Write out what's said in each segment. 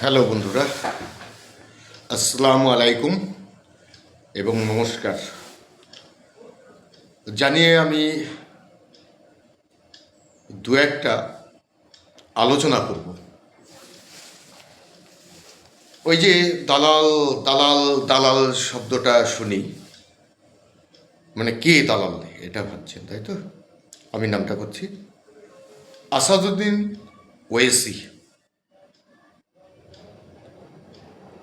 Hello বন্ধুরা, আসসালামু আলাইকুম এবং নমস্কার। জানিয়ে আমি দু একটা আলোচনা করব। ওই যে দালাল দালাল দালাল শব্দটা শুনি। মানে কে দালাল এটা ভাবছেন, তাই তো? আমি নামটা করছি। আসাদুদ্দিন ওয়েসি।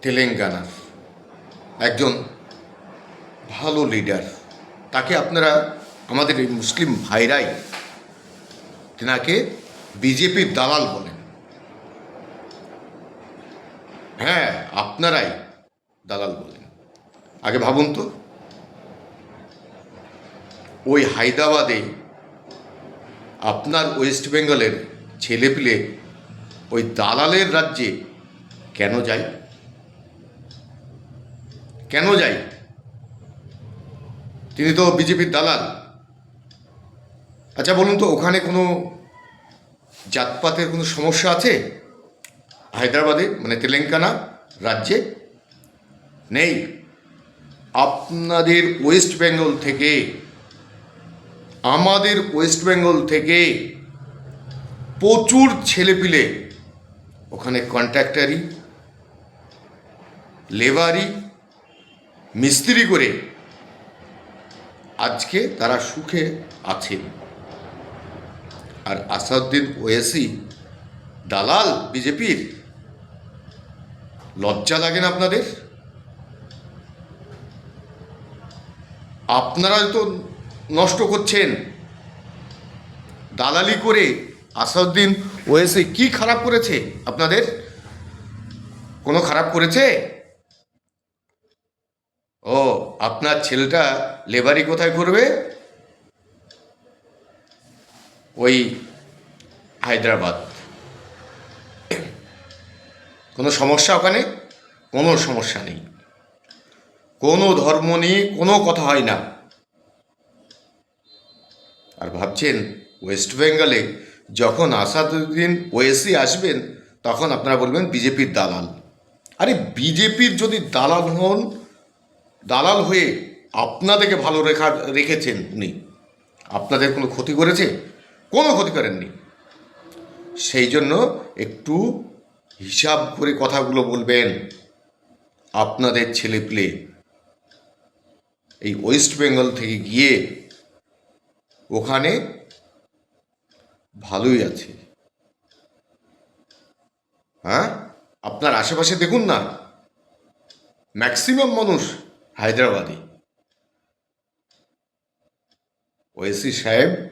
তেলেঙ্গানার একজন ভালো লিডার তাকে আপনারা, আমাদের এই মুসলিম ভাইরাই তেনাকে বিজেপির দালাল বলেন। হ্যাঁ আপনারাই দালাল বলেন। আগে ভাবুন তো। ওই হায়দ্রাবাদে আপনার ওয়েস্ট বেঙ্গলের ছেলেপিলে ওই দালালের রাজ্যে কেন যায়? কেন যাই? তিনি তো বিজেপির দালাল। আচ্ছা বলুন তো, ওখানে কোনো জাতপাতের কোনো সমস্যা আছে? হায়দ্রাবাদে? মানে তেলেঙ্গানা রাজ্যে? নেই। আপনাদের ওয়েস্ট বেঙ্গল থেকে, আমাদের ওয়েস্ট বেঙ্গল থেকে প্রচুর ছেলেপিলে, ওখানে কন্ট্রাক্টারি, লেবারি মিস্ত্রি করে আজকে তারা সুখে আছেন। আর আসাদুদ্দিন ওয়েসি দালাল বিজেপির, লজ্জা লাগে না আপনাদের? আপনারা তো নষ্ট করছেন। দালালি করে আসাদুদ্দিন ওয়েসি কি খারাপ করেছে আপনাদের? কোনো খারাপ করেছে? আপনার ছেলেটা লেবারি কোথায় করবে ওই হায়দ্রাবাদ। কোনো সমস্যা ওখানে? কোনো সমস্যা নেই। কোনো ধর্ম নিয়ে কোনো কথা হয় না। আর ভাবছেন, ওয়েস্ট বেঙ্গলে যখন আসাদুদ্দিন ওয়েসি আসবেন, তখন আপনারা বলবেন বিজেপির দালাল। আরে বিজেপির যদি দালাল হন দালাল হয়ে আপনাদেরকে ভালো রেখা রেখেছেন উনি আপনাদের কোনো ক্ষতি করেছে? কোনো ক্ষতি করেননি। সেই জন্য একটু হিসাব করে কথাগুলো বলবেন। আপনাদের ছেলে প্লে এই ওয়েস্ট বেঙ্গল থেকে গিয়ে ওখানে ভালোই আছে। হ্যাঁ? আপনার আশেপাশে দেখুন না। ম্যাক্সিমাম মানুষ হায়দ্রাবাদে। ওয়েসি সাহেব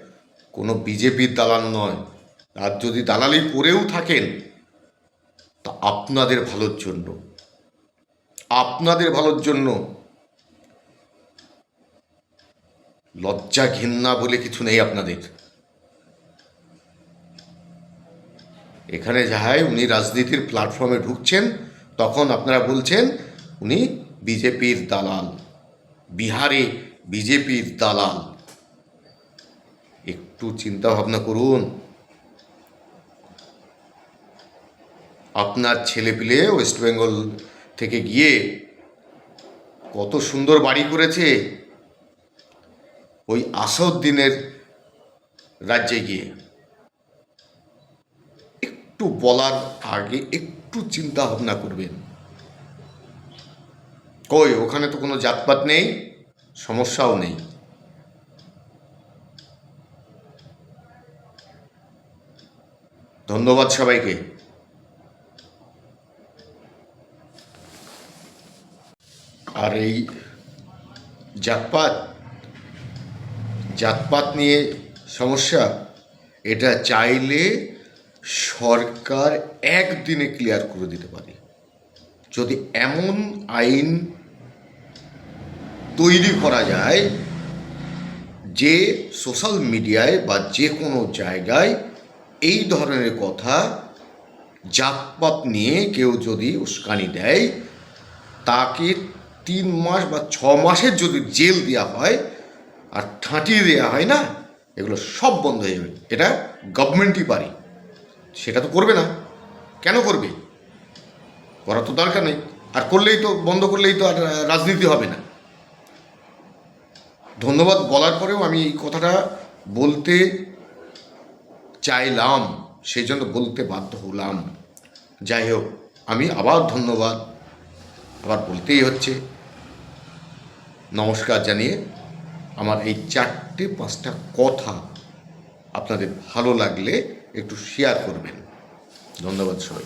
কোনো বিজেপির দালাল নয়। আর যদি দালালি করেও থাকেন, তা আপনাদের ভালোর জন্য। আপনাদের ভালোর জন্য। লজ্জা ঘেন্না বলে কিছু নেই আপনাদের। এখানে যাহাই উনি রাজনীতির প্ল্যাটফর্মে ঢুকছেন, তখন আপনারা বলছেন, উনি বিজেপির দালাল। বিহারে বিজেপির দালাল। একটু চিন্তা ভাবনা করুন। আপনার ছেলেপিলে ওয়েস্ট বেঙ্গল থেকে গিয়ে কত সুন্দর বাড়ি করেছে ওই আসাউদ্দিনের রাজ্যে গিয়ে। একটু বলার আগে একটু চিন্তা ভাবনা করবেন। কই? ওখানে তো কোনো জাতপাত নেই, সমস্যাও নেই। ধন্যবাদ সবাইকে। আর এই জাতপাত জাতপাত নিয়ে সমস্যা, এটা চাইলে সরকার একদিনে ক্লিয়ার করে দিতে পারে। যদি এমন আইন তৈরি করা যায় যে সোশ্যাল মিডিয়ায় বা যে কোনো জায়গায় এই ধরনের কথা জাতপাত নিয়ে কেউ যদি উস্কানি দেয়, তাকে তিন মাস বা ছ মাসের যদি জেল দেওয়া হয় আর ঠাঁটিয়ে দেওয়া হয় না, এগুলো সব বন্ধ হয়ে যাবে। এটা গভর্নমেন্টই পারে। সেটা তো করবে না। কেন করবে? করা তো দরকার নেই। আর করলেই তো, বন্ধ করলেই তো আর রাজনীতি হবে না। ধন্যবাদ বলার পরেও আমি এই কথাটা বলতে চাইলাম সেই জন্য বলতে বাধ্য হলাম। যাই হোক, আমি আবার ধন্যবাদ। আবার বলতেই হচ্ছে, নমস্কার জানিয়ে আমার এই চারটে পাঁচটা কথা আপনাদের ভালো লাগলে একটু শেয়ার করবেন। ধন্যবাদ সবাই